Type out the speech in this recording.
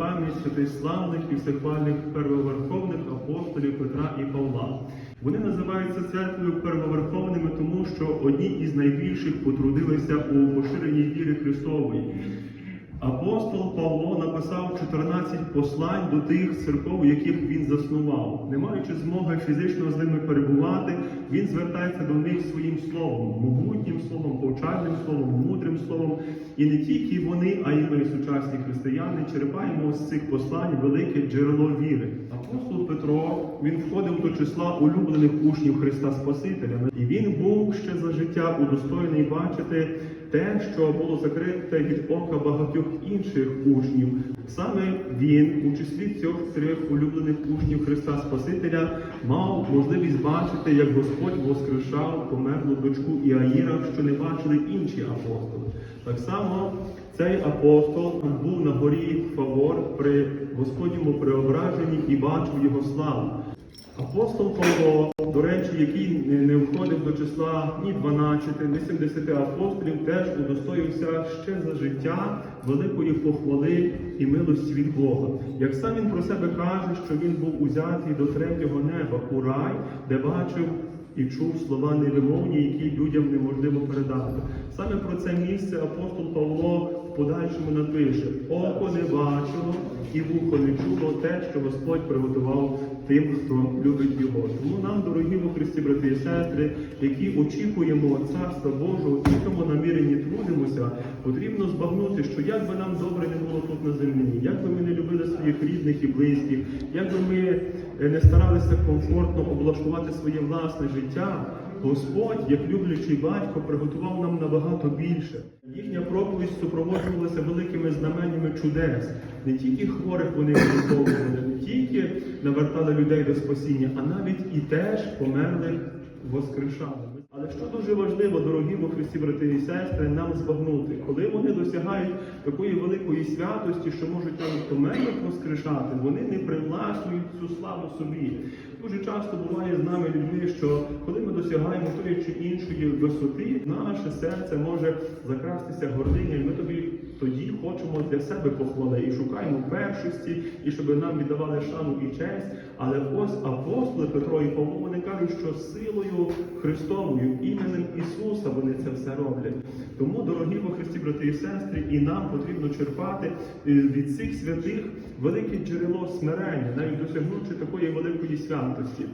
пам'ять святославних і всехвальних первоверховних апостолів Петра і Павла. Вони називаються церквою первоверховними, тому що одні із найбільших потрудилися у поширенні віри Христової. Апостол Павло написав 14 послань до тих церков, яких він заснував. Не маючи змоги фізично з ними перебувати, він звертається до них своїм словом, могутнім словом, повчальним словом, мудрим словом. І не тільки вони, а й ми, сучасні християни, черпаємо з цих послань велике джерело віри. Апостол Петро він входив до числа улюблених учнів Христа Спасителя, і він був ще за життя удостоєний бачити те, що було закрите від ока багатьох інших учнів. Саме він, у числі цих трьох улюблених учнів Христа Спасителя, мав можливість бачити, як Господь воскрешав померлу дочку Іаїра, що не бачили інші апостоли. Так само цей апостол був на горі Фавор при Господньому преображенні і бачив його славу. Апостол Павло, який не входив до числа ні 12, ні 70 апостолів, теж удостоївся ще за життя великої похвали і милості від Бога. Як сам він про себе каже, що він був узятий до третього неба у рай, де бачив і чув слова невимовні, які людям неможливо передати. Саме про це місце апостол Павло в подальшому напише: око не бачило і вухо не чуло те, що Господь приготував тим, хто любить його. Тому нам, дорогі во Христі, брати і сестри, які очікуємо Царства Божого, і в цьому наміренні трудимося, потрібно збагнути, що як би нам добре не було тут на землі, як би ми не любили своїх рідних і близьких, як би ми е, не старалися комфортно облаштувати своє власне життя, Господь, як люблячий батько, приготував нам набагато більше. Їхня проповідь супроводжувалася великими знаменнями чудес. Не тільки хворих вони виліковували, не тільки навертали людей до спасіння, а навіть і теж померлих воскрешали. Що дуже важливо, дорогі во Христі, брати і сестри, нам збагнути, коли вони досягають такої великої святості, що можуть навіть померлих воскрешати, вони не привласнюють цю славу собі. Дуже часто буває з нами людьми, що коли ми досягаємо тої чи іншої висоти, наше серце може закрастися гординя, і ми тобі тоді хочемо для себе похвали і шукаємо першості, і щоб нам віддавали шану і честь. Але ось апостоли Петро і Павло вони кажуть, що силою Христовою, іменем Ісуса вони це все роблять. Тому, дорогі во Христі, брати і сестри, і нам потрібно черпати е, від цих святих велике джерело смирення, навіть досягнувши такої великої святості.